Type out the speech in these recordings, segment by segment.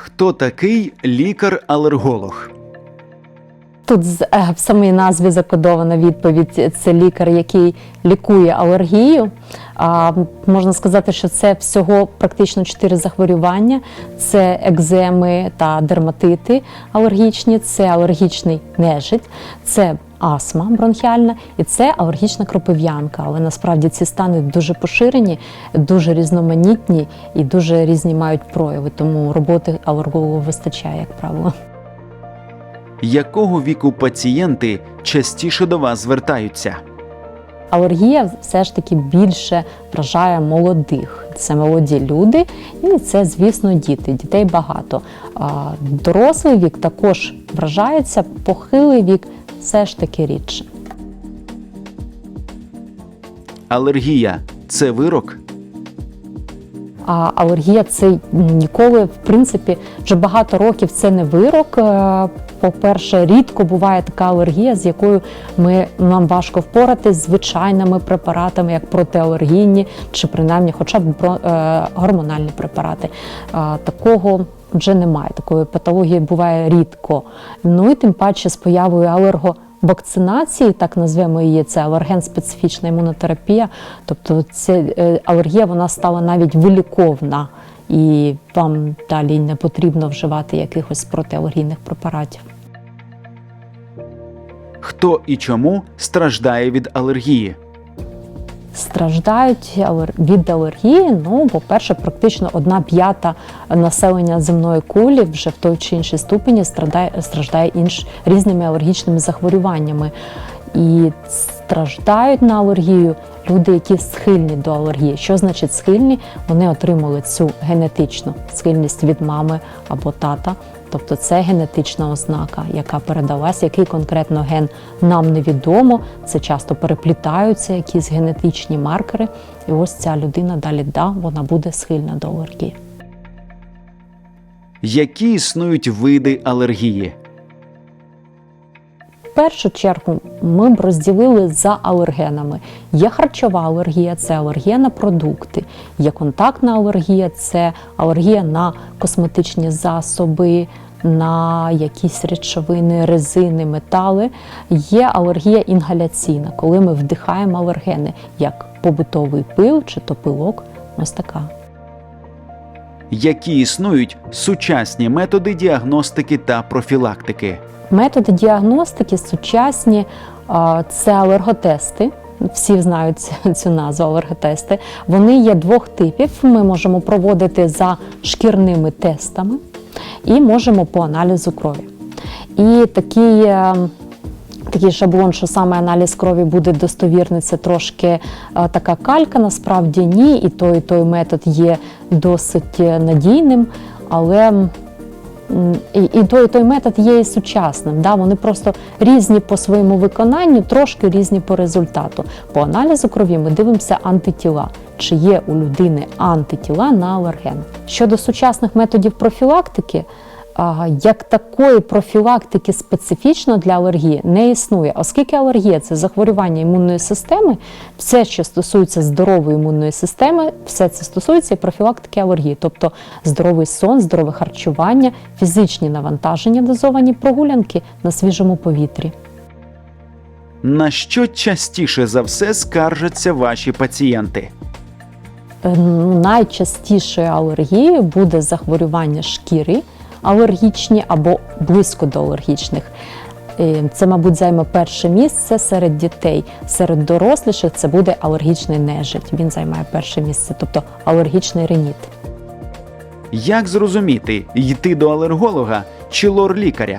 Хто такий лікар-алерголог? Тут е, в самій назві закодована відповідь. Це лікар, який лікує алергію. А, можна сказати, що це всього практично чотири захворювання: це екземи та дерматити алергічні, це алергічний нежить, це астма бронхіальна і це алергічна кропив'янка. Але насправді ці стани дуже поширені, дуже різноманітні і дуже різні мають прояви. Тому роботи алерголога вистачає, як правило. Якого віку пацієнти частіше до вас звертаються? Алергія все ж таки більше вражає молодих. Це молоді люди, і це, звісно, діти. Дітей багато. Дорослий вік також вражається, похилий вік все ж таки рідше. Алергія це вирок? А алергія це ніколи, в принципі, вже багато років це не вирок. Е, По-перше, рідко буває така алергія, з якою ми нам важко впоратись з звичайними препаратами, як протиалергійні, чи принаймні, хоча б е, гормональні препарати. Такого вже немає. Такої патології буває рідко. Ну і тим паче з появою алерго. Вакцинації, так назвемо її, це алерген-специфічна імунотерапія. Тобто ця е, алергія вона стала навіть виліковна, і вам далі не потрібно вживати якихось протиалергійних препаратів. Хто і чому страждає від алергії? Страждають від алергії. Ну, по-перше, практично одна п'ята населення земної кулі вже в той чи іншій ступені страждає, страждає інш, різними алергічними захворюваннями. І страждають на алергію люди, які схильні до алергії. Що значить схильні? Вони отримали цю генетичну схильність від мами або тата. Тобто це генетична ознака, яка передалась, який конкретно ген нам невідомо. Це часто переплітаються якісь генетичні маркери. І ось ця людина далі да, вона буде схильна до алергії. Які існують види алергії? В першу чергу ми б розділили за алергенами. Є харчова алергія, це алергія на продукти. Є контактна алергія, це алергія на косметичні засоби, на якісь речовини, резини, метали. Є алергія інгаляційна, коли ми вдихаємо алергени, як побутовий пил чи то пилок. Ось така. Які існують сучасні методи діагностики та профілактики? Методи діагностики сучасні це алерготести. Всі знають цю- цю назву алерготести. Вони є двох типів. Ми можемо проводити за шкірними тестами і можемо по аналізу крові. І такий, е, такий шаблон, що саме аналіз крові буде достовірний, це трошки е, така калька, насправді ні. І той, і той метод є досить е, надійним, але І, і той, той метод є і сучасним. Да? Вони просто різні по своєму виконанню, трошки різні по результату. По аналізу крові ми дивимося антитіла, чи є у людини антитіла на алерген. Щодо сучасних методів профілактики, як такої профілактики специфічно для алергії не існує, оскільки алергія це захворювання імунної системи, все, що стосується здорової імунної системи, все це стосується і профілактики алергії, тобто здоровий сон, здорове харчування, фізичні навантаження, дозовані прогулянки на свіжому повітрі. На що частіше за все скаржаться ваші пацієнти? Е, Найчастішою алергією буде захворювання шкіри алергічні або близько до алергічних. Е, Це, мабуть, займе перше місце серед дітей. Серед доросліших це буде алергічний нежить. Він займає перше місце, тобто алергічний реніт. Як зрозуміти, йти до алерголога чи лор-лікаря?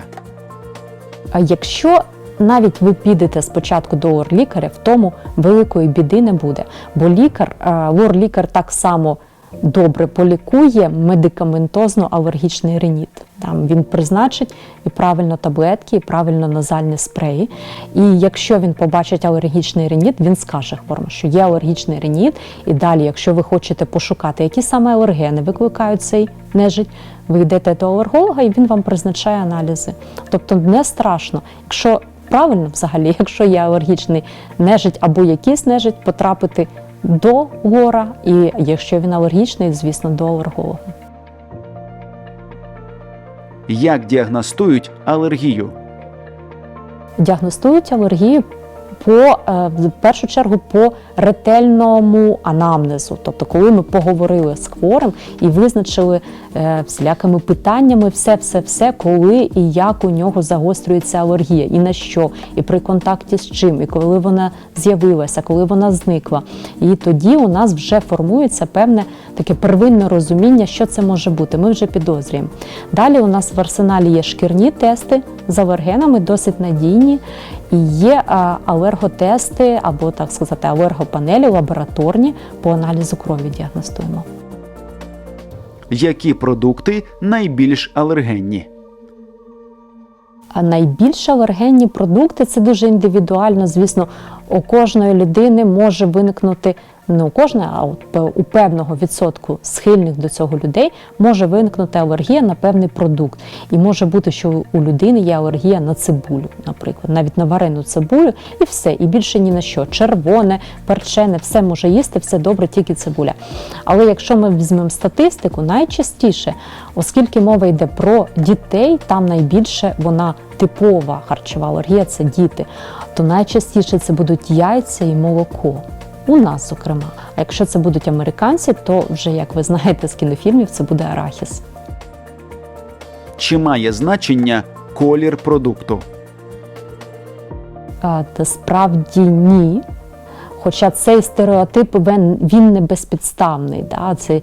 А якщо навіть ви підете спочатку до лор-лікаря, в тому великої біди не буде. Бо лікар, лор-лікар так само добре полікує медикаментозно алергічний реніт. Там він призначить і правильно таблетки, і правильно назальні спреї. І якщо він побачить алергічний реніт, він скаже хворому, що є алергічний реніт. І далі, якщо ви хочете пошукати, які саме алергени викликають цей нежить, ви йдете до алерголога і він вам призначає аналізи. Тобто не страшно, якщо правильно взагалі, якщо є алергічний нежить або якийсь нежить, потрапити до лора, і якщо він алергічний, звісно, до алерголога. Як діагностують алергію? діагностують алергію по е, в першу чергу по ретельному анамнезу. Тобто, коли ми поговорили з хворим і визначили е, всілякими питаннями все, все, все, коли і як у нього загострюється алергія, і на що, і при контакті з чим, і коли вона з'явилася, коли вона зникла. І тоді у нас вже формується певне таке первинне розуміння, що це може бути. Ми вже підозрюємо. Далі у нас в арсеналі є шкірні тести з алергенами, досить надійні. І є алерготести або так сказати, алергопанелі лабораторні по аналізу крові діагностуємо. Які продукти найбільш алергенні? А найбільш алергенні продукти це дуже індивідуально. Звісно, у кожної людини може виникнути не у кожної, а от у певного відсотку схильних до цього людей може виникнути алергія на певний продукт. І може бути, що у людини є алергія на цибулю, наприклад, навіть на варену цибулю, і все, і більше ні на що. Червоне, перчене, все може їсти, все добре, тільки цибуля. Але якщо ми візьмемо статистику, найчастіше, оскільки мова йде про дітей, там найбільше вона типова харчова алергія це діти, то найчастіше це будуть яйця і молоко. У нас, зокрема. А якщо це будуть американці, то вже, як ви знаєте з кінофільмів, це буде арахіс. Чи має значення колір продукту? А, Та справді ні. Хоча цей стереотип він, не безпідставний. Да? Це е,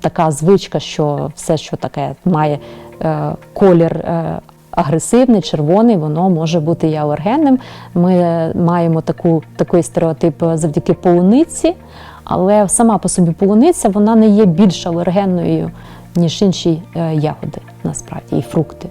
така звичка, що все, що таке має е, колір е, агресивний, червоний, воно може бути і алергенним. Ми маємо таку, такий стереотип завдяки полуниці, але сама по собі полуниця вона не є більш алергенною, ніж інші е, ягоди, насправді, і фрукти.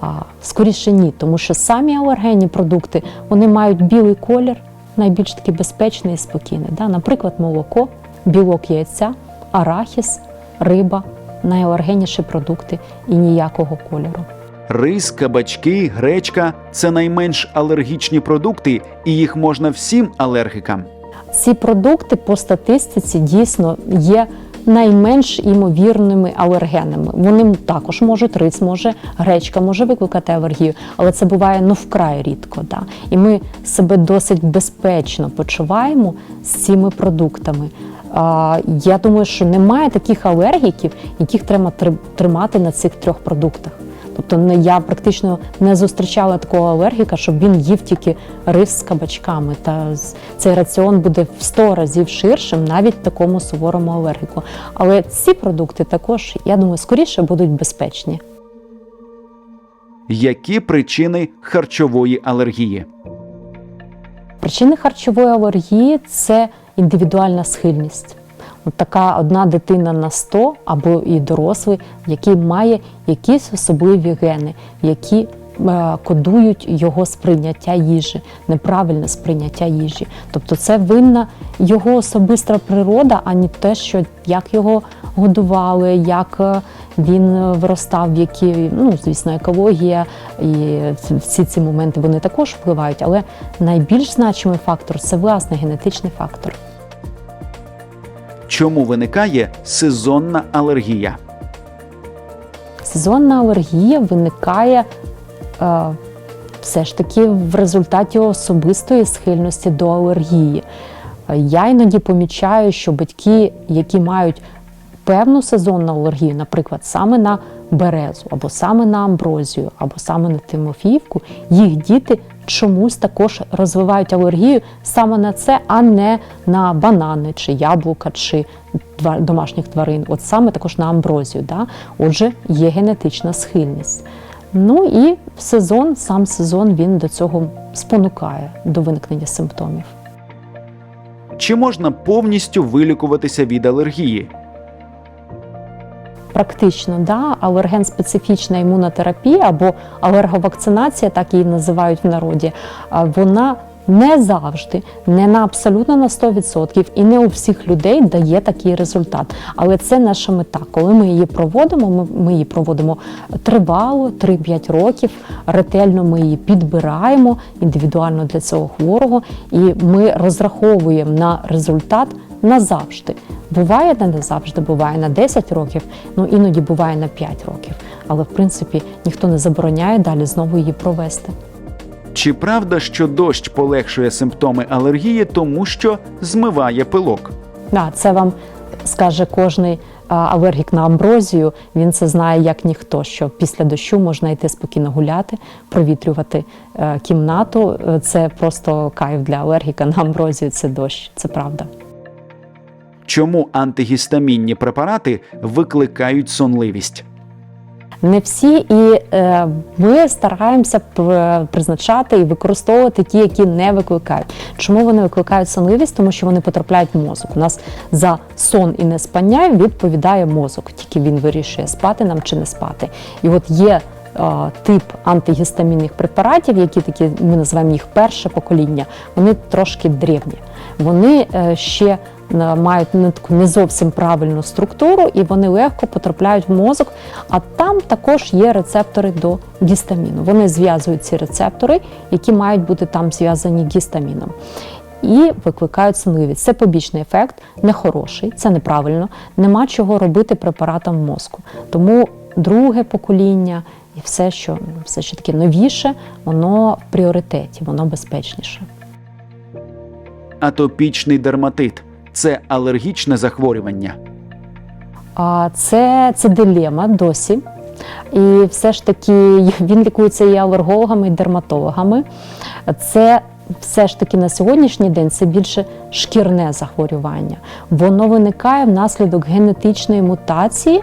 А, скоріше ні, тому що самі алергенні продукти вони мають білий колір, найбільш такий безпечний і спокійний. Да? Наприклад, молоко, білок яйця, арахіс, риба найалергенніші продукти і ніякого кольору. Рис, кабачки, гречка це найменш алергічні продукти, і їх можна всім алергікам. Ці продукти по статистиці дійсно є найменш імовірними алергенами. Вони також можуть, рис може, гречка може викликати алергію, але це буває ну вкрай рідко. Да? І ми себе досить безпечно почуваємо з цими продуктами. Я думаю, що немає таких алергіків, яких треба тр- тримати на цих трьох продуктах. Тобто не я практично не зустрічала такого алергіка, щоб він їв тільки рис з кабачками. Та цей раціон буде в 100 разів ширшим, навіть такому суворому алергіку. Але ці продукти також, я думаю, скоріше будуть безпечні. Які причини харчової алергії? Причини харчової алергії це індивідуальна схильність. Така одна дитина на 100 або і дорослий, який має якісь особливі гени, які е, кодують його сприйняття їжі, неправильне сприйняття їжі. Тобто це винна його особиста природа, а не те, що як його годували, як е, він виростав, які, ну звісно, екологія і всі ці моменти вони також впливають, але найбільш значимий фактор це власне генетичний фактор. Чому виникає сезонна алергія? Сезонна алергія виникає е, все ж таки в результаті особистої схильності до алергії. Я іноді помічаю, що батьки, які мають певну сезонну алергію, наприклад, саме на березу, або саме на амброзію, або саме на тимофіївку, їх діти чомусь також розвивають алергію саме на це, а не на банани чи яблука, чи домашніх тварин. От саме також на амброзію. Да? Отже, є генетична схильність. Ну і сезон, сам сезон він до цього спонукає до виникнення симптомів. Чи можна повністю вилікуватися від алергії? Практично, да, алерген-специфічна імунотерапія або алерговакцинація, так її називають в народі, вона не завжди, не на абсолютно на 100% і не у всіх людей дає такий результат. Але це наша мета. Коли ми її проводимо, ми, ми її проводимо тривало, 3-5 років, ретельно ми її підбираємо індивідуально для цього хворого, і ми розраховуємо на результат назавжди. Буває не завжди, буває на 10 років, ну іноді буває на 5 років. Але в принципі ніхто не забороняє далі знову її провести. Чи правда, що дощ полегшує симптоми алергії, тому що змиває пилок? Да, це вам скаже кожний алергік на амброзію. Він це знає як ніхто. Що після дощу можна йти спокійно гуляти, провітрювати е, кімнату. Е, Це просто кайф для алергіка на амброзію. Це дощ, це правда. Чому антигістамінні препарати викликають сонливість? Не всі, і е, ми стараємося призначати і використовувати ті, які не викликають. Чому вони викликають сонливість? Тому що вони потрапляють в мозок. У нас за сон і неспання відповідає мозок, тільки він вирішує спати нам чи не спати. І от є тип антигістамінних препаратів, які такі ми називаємо їх перше покоління. Вони трошки древні. Вони е, ще е, мають не таку не зовсім правильну структуру, і вони легко потрапляють в мозок. А там також є рецептори до гістаміну. Вони зв'язують ці рецептори, які мають бути там зв'язані гістаміном. І викликають сонливість. Це побічний ефект, нехороший, це неправильно. Нема чого робити препаратом мозку. Тому друге покоління і все, що все що таке новіше, воно в пріоритеті, воно безпечніше. Атопічний дерматит це алергічне захворювання. А це, це дилема досі. І все ж таки він лікується і алергологами, і дерматологами. Це все ж таки на сьогоднішній день це більше шкірне захворювання. Воно виникає внаслідок генетичної мутації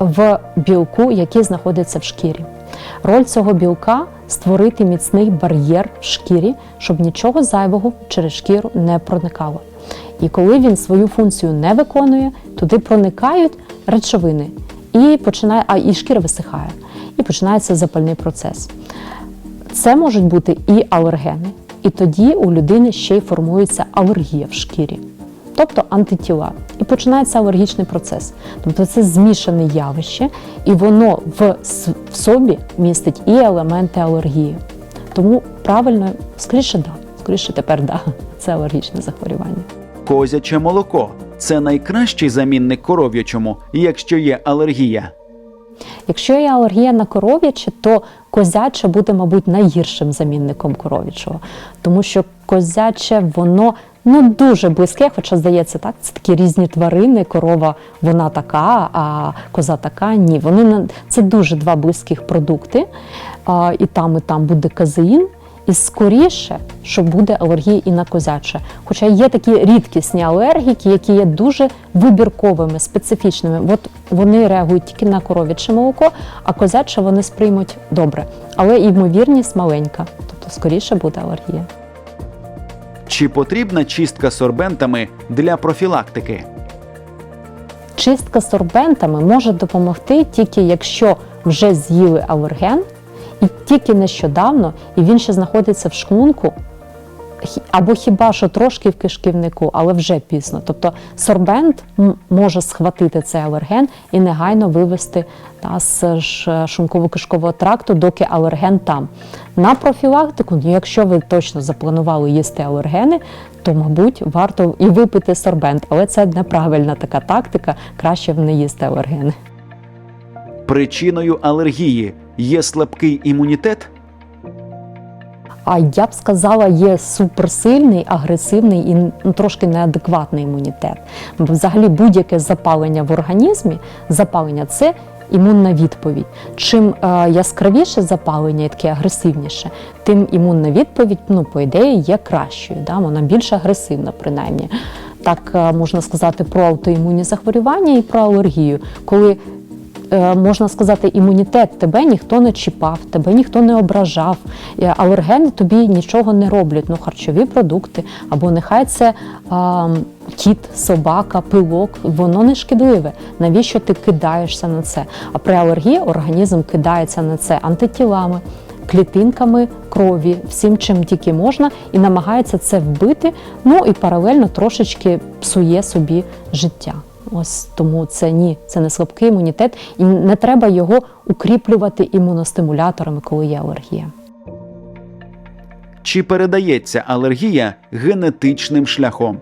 в білку, який знаходиться в шкірі. Роль цього білка створити міцний бар'єр в шкірі, щоб нічого зайвого через шкіру не проникало. І коли він свою функцію не виконує, туди проникають речовини і починає, а і шкіра висихає, і починається запальний процес. Це можуть бути і алергени, і тоді у людини ще й формується алергія в шкірі, тобто антитіла. І починається алергічний процес. Тобто це змішане явище, і воно в, в собі містить і елементи алергії. Тому правильно, скоріше да, скоріше тепер да, це алергічне захворювання. Козяче молоко це найкращий замінник коров'ячому, якщо є алергія. Якщо є алергія на коров'яче, то козяче буде, мабуть, найгіршим замінником коров'ячого, тому що козяче воно ну дуже близьке, хоча здається, так це такі різні тварини. Корова вона така, а коза така. Ні, вони на- це дуже два близьких продукти. А, і там, і там буде казеїн. І скоріше, що буде алергія і на козяче. Хоча є такі рідкісні алергіки, які є дуже вибірковими, специфічними. От вони реагують тільки на коров'яче молоко, а козяче вони сприймуть добре. Але ймовірність маленька, тобто скоріше буде алергія. Чи потрібна чистка сорбентами для профілактики? Чистка сорбентами може допомогти тільки якщо вже з'їли алерген, і тільки нещодавно, і він ще знаходиться в шлунку, хі- або хіба що трошки в кишківнику, але вже пізно. Тобто сорбент може схватити цей алерген і негайно вивести та, з ш- шлунково-кишкового тракту, доки алерген там. На профілактику, ну, якщо ви точно запланували їсти алергени, то, мабуть, варто і випити сорбент, але це неправильна така тактика, краще не їсти алергени. Причиною алергії є слабкий імунітет? А я б сказала, є суперсильний, агресивний і ну, трошки неадекватний імунітет. Взагалі будь-яке запалення в організмі, запалення це імунна відповідь. Чим е, яскравіше запалення і таке агресивніше, тим імунна відповідь, ну, по ідеї, є кращою. Да? Вона більш агресивна, принаймні. Так е, можна сказати про аутоімунні захворювання і про алергію. Коли можна сказати, імунітет тебе ніхто не чіпав, тебе ніхто не ображав. Е, Алергени тобі нічого не роблять. Ну, харчові продукти, або нехай це кіт, собака, пилок, воно не шкідливе. Навіщо ти кидаєшся на це? А при алергії організм кидається на це антитілами. Клітинками крові, всім, чим тільки можна, і намагається це вбити. Ну і паралельно трошечки псує собі життя. Ось тому це ні, це не слабкий імунітет, і не треба його укріплювати імуностимуляторами, коли є алергія. Чи передається алергія генетичним шляхом?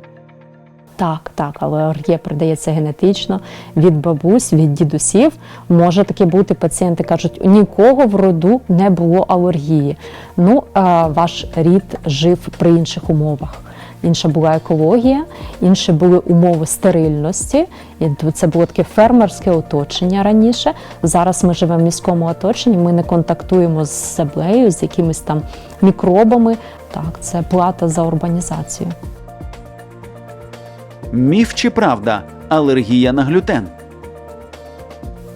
Так, так, але алергія передається генетично від бабусь, від дідусів. Може таке бути. Пацієнти кажуть, у нікого в роду не було алергії. Ну, а ваш рід жив при інших умовах. Інша була екологія, інші були умови стерильності. І це було таке фермерське оточення раніше. Зараз ми живемо в міському оточенні, ми не контактуємо з землею, з якимись там мікробами. Так, це плата за урбанізацію. Міф чи правда? Алергія на глютен.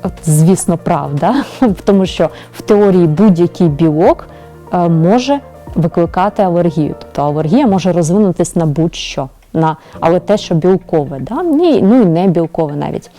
От, Звісно, правда, тому що в теорії будь-який білок е, може викликати алергію. Тобто алергія може розвинутися на будь-що, на, але те, що білкове, да? Ні, ну і не білкове навіть.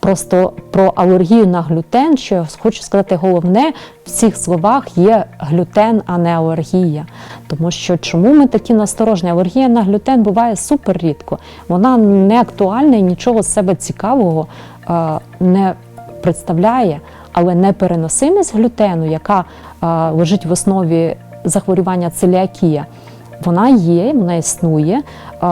Просто про алергію на глютен, що я хочу сказати, головне в цих словах є глютен, а не алергія. Тому що чому ми такі насторожні? Алергія на глютен буває супер рідко. Вона не актуальна і нічого з себе цікавого е, не представляє, але непереносимість глютену, яка е, лежить в основі захворювання целіакія, вона є, вона існує.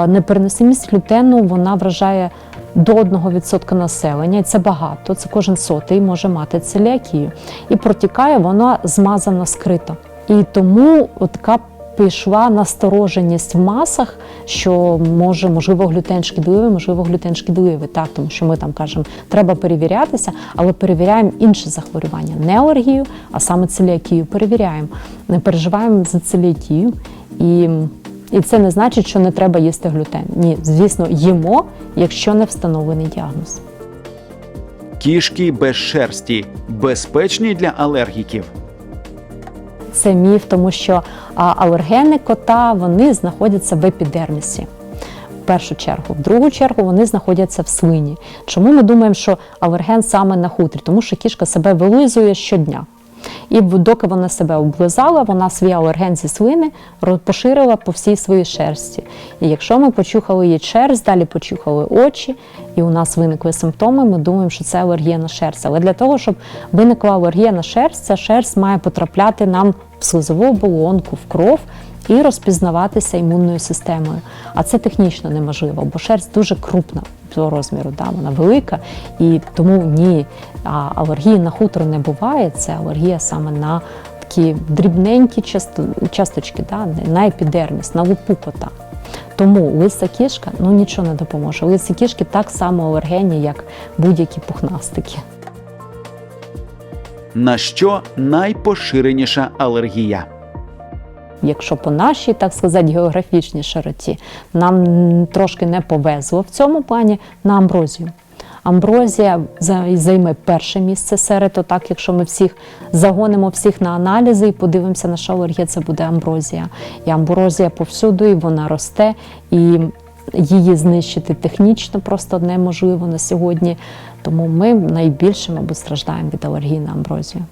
Непереносимість глютену вона вражає до 1% населення, і це багато. Це кожен сотий може мати целіакію. І протікає вона змазано скрито. І тому така пішла настороженість в масах, що може, можливо, глютен шкідливий, можливо, глютен шкідливий. Так, тому що ми там кажемо, треба перевірятися, але перевіряємо інше захворювання, не алергію, а саме целіакію. Перевіряємо, не переживаємо за целіакію. І і це не значить, що не треба їсти глютен. Ні, звісно, їмо, якщо не встановлений діагноз. Кішки без шерсті безпечні для алергіків. Це міф, тому що алергени кота вони знаходяться в епідермісі. В першу чергу, в другу чергу вони знаходяться в свині. Чому ми думаємо, що алерген саме на хутрі? Тому що кішка себе вилизує щодня. І доки вона себе облизала, вона свій алерген зі свини поширила по всій своїй шерсті. І якщо ми почухали її шерсть, далі почухали очі, і у нас виникли симптоми, ми думаємо, що це алергія на шерсть. Але для того, щоб виникла алергія на шерсть, ця шерсть має потрапляти нам в слизову оболонку, в кров. І розпізнаватися імунною системою. А це технічно неможливо, бо шерсть дуже крупна по розміру, да, вона велика, і тому ні, а алергії на хутро не буває. Це алергія саме на такі дрібненькі часто- часточки, да, на епідерміс, на лупу кота. Тому лиса кішка ну нічого не допоможе. Лиси кішки так само алергенні, як будь-які пухнастики. На що найпоширеніша алергія? Якщо по нашій, так сказати, географічній широті, нам трошки не повезло в цьому плані на амброзію. Амброзія займе перше місце серед отак, якщо ми всіх загонимо всіх на аналізи і подивимося на алергія, це буде амброзія. І амброзія повсюду, і вона росте, і її знищити технічно просто неможливо на сьогодні. Тому ми найбільше, мабуть, страждаємо від алергії на амброзію.